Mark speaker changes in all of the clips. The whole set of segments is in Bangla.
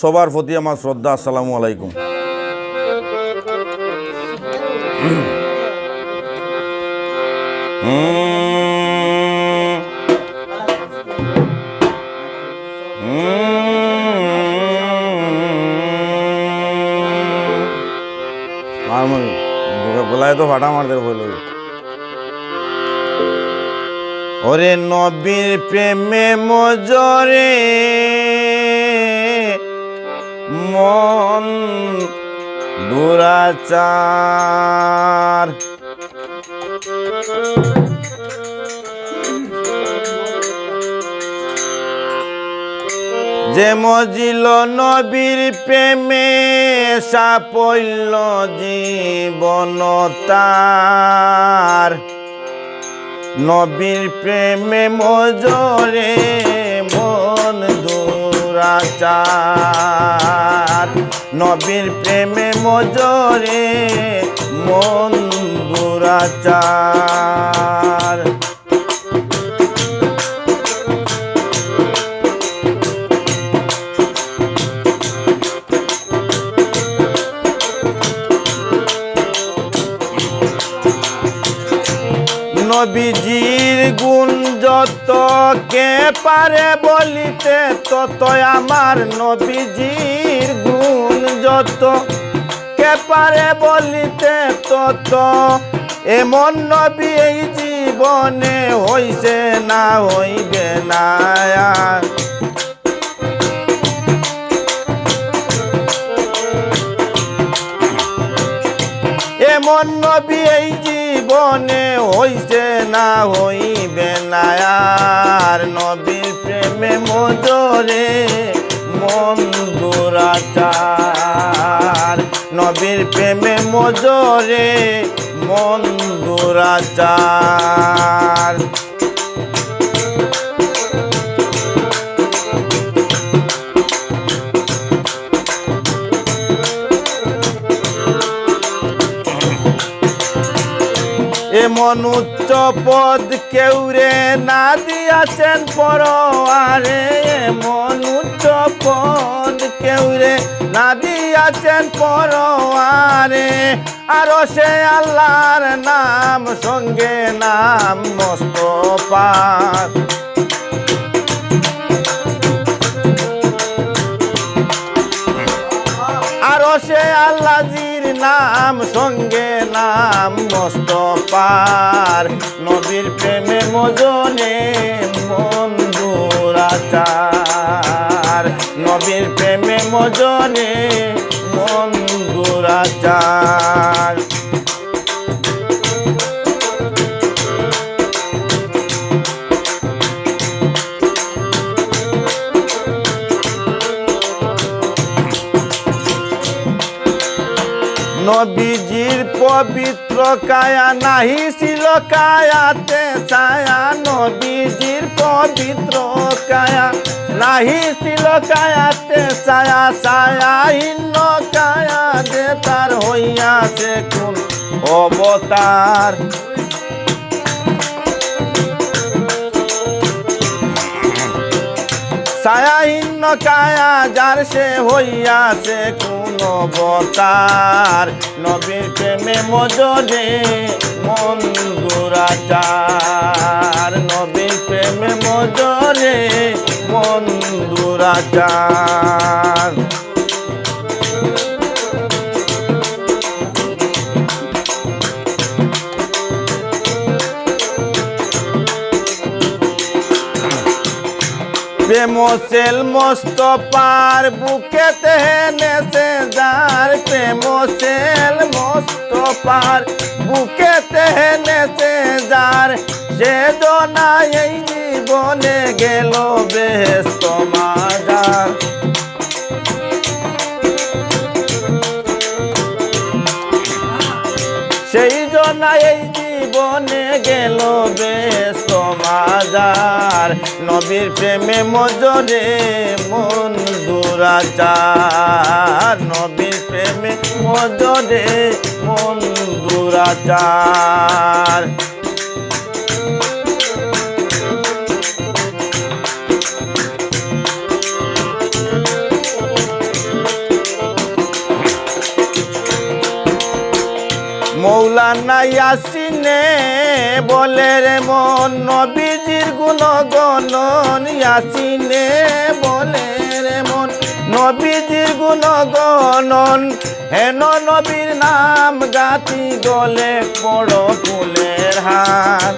Speaker 1: সবার প্রতি আমার শ্রদ্ধা আসসালামু আলাইকুম। তো ফাটা মারতে হইল ওরে নবীর প্রেমে মজরে মন দুরাচার। যে মজিল নবীর প্রেমে সাপল্য জীবন তার। নবীর প্রেমে মজরে মন দুরাচার। নবীর প্রেমে মজরে মন দুরাচার নবীজির গুণ যত কে পারে বলিতে তত আমার নবীজির যত কে পারে বলিতে তত। এমন নবী এই জীবনে হইছে না, হইবে না। এমন নবী এই জীবনে হইছে না, হইবে না। আর নবীর প্রেমে মজরে মন দুরাচার নবীর প্রেমে মজরে মন এমন উচ্চ পদ কেউরে না দিয়াছেন পর আরে এমন উচ্চ পদ কেউরে না দিয়াছেন পর আরে আর সে আল্লাহর নাম, সঙ্গে নাম মস্ত পার আরও সে আল্লাজির নাম, সঙ্গে নাম মস্ত পার। নবীর প্রেমে মজনে মন্দুরাচার নবীর প্রেমে মজনে মন দুরাচার নবীজির পবিত্র কায়া নাহি ছিল কায়াতে ছায়া। নবীজির পবিত্র কায়া নাহি ছিল কায়াতে ছায়া। ছায়া হিন্ন কায়া যে তার হইয়াছে কোন অবতার। ছায়াহীন কায়া যার সে হইয়াছে কোন বতার নবীর প্রেমে মজরে মন দুরাচার। নবীর প্রেমে মজরে মন দুরাচার। প্রেম সেল মস্ত পার বুকে তেহেনেছে যার। প্রেম সেল মস্ত পার বুকে তেহেনেছে যার। সে দোনা এই জীবনে, গেল বেহস্ত মাজার সেই জন্য এই জীবনে, গেল বেশ আর নবীর প্রেমে মজরে মন দুরাচার। নবীর প্রেমে মজরে মন দুরাচার। মৌলানা ইয়াসিনে বলে রে মন, নবীজির গুণ গণন আসিনে বলে রে মন, নবীজির গুণ গণন হেন নবীর নাম গাতি গলে বড় ফুলের হাত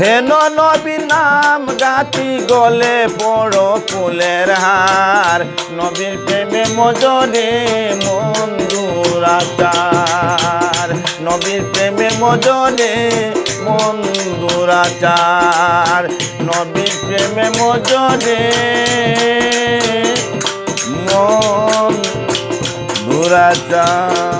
Speaker 1: হেন নবীর নাম গাতি গলে বড় ফুলের হার। নবীর প্রেমে মজরে মন দুরাচার নবীর প্রেমে মজরে মন দুরাচার নবীর প্রেমে মজরে মন দুরাচার